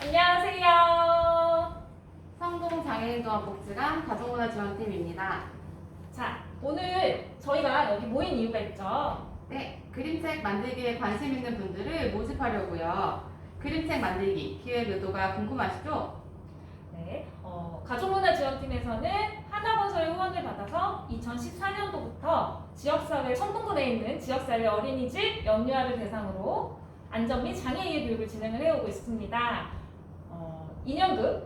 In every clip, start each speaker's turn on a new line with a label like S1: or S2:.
S1: 안녕하세요.
S2: 성동 장애인종합복지관 가족문화 지원팀입니다.
S1: 자, 오늘 저희가 여기 모인 이유가 있죠.
S2: 네, 그림책 만들기에 관심 있는 분들을 모집하려고요. 그림책 만들기 기획 의도가 궁금하시죠?
S1: 네, 어, 가족문화 지원팀에서는 하나건설 후원을 받아서 2014년도부터 지역사회 성동군에 있는 지역사회 어린이집 영유아를 대상으로 안전 및 장애인의 교육을 진행을 해오고 있습니다. 어, 2년급,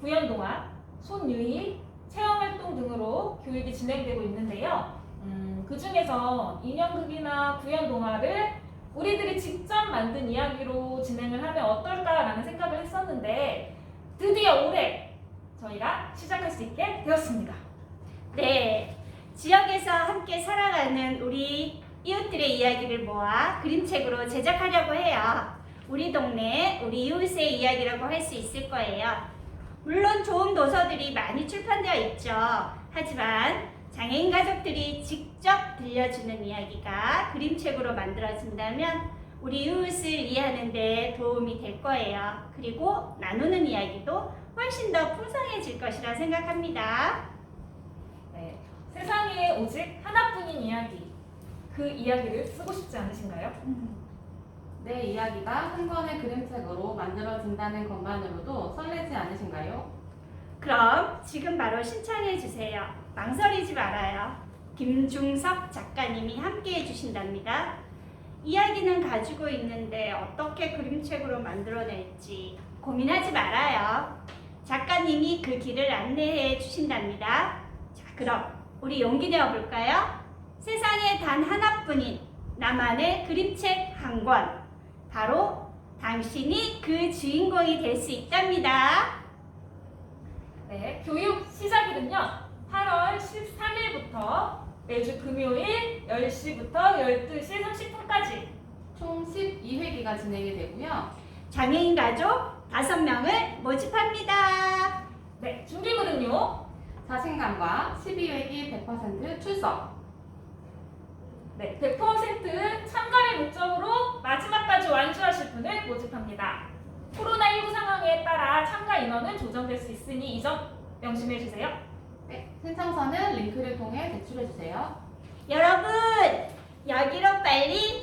S1: 구연동화, 손유희, 체험활동 등으로 교육이 진행되고 있는데요. 음, 그 중에서 2년급이나 구연동화를 우리들이 직접 만든 이야기로 진행을 하면 어떨까라는 생각을 했었는데 드디어 올해 저희가 시작할 수 있게 되었습니다.
S3: 네, 지역에서 함께 살아가는 우리 이웃들의 이야기를 모아 그림책으로 제작하려고 해요. 우리 동네, 우리 이웃의 이야기라고 할 수 있을 거예요. 물론 좋은 도서들이 많이 출판되어 있죠. 하지만 장애인 가족들이 직접 들려주는 이야기가 그림책으로 만들어진다면 우리 이웃을 이해하는 데 도움이 될 거예요. 그리고 나누는 이야기도 훨씬 더 풍성해질 것이라 생각합니다.
S1: 네, 세상에 오직 하나뿐인 이야기. 그 이야기를 쓰고 싶지 않으신가요?
S2: 내 이야기가 한 권의 그림책으로 만들어진다는 것만으로도 설레지 않으신가요?
S3: 그럼 지금 바로 신청해 주세요. 망설이지 말아요. 김중석 작가님이 함께 해 주신답니다. 이야기는 가지고 있는데 어떻게 그림책으로 만들어낼지 고민하지 말아요. 작가님이 그 길을 안내해 주신답니다. 자, 그럼 우리 용기 내어 볼까요? 세상에 단 하나뿐인 나만의 그림책 한 권. 바로 당신이 그 주인공이 될 수 있답니다.
S1: 네, 교육 시작일은요. 8월 13일부터 매주 금요일 10시부터 12시 30분까지.
S2: 총 12회기가 진행이 되고요.
S3: 장애인 가족 5명을 모집합니다.
S1: 네, 준비물은요.
S2: 자신감과 12회기 100% 출석.
S1: 네, 100% 참가를 목적으로 마지막까지 완주하실 분을 모집합니다. 코로나19 상황에 따라 참가 인원은 조정될 수 있으니 이 점 명심해 주세요.
S2: 네, 신청서는 링크를 통해 제출해 주세요.
S3: 여러분, 여기로 빨리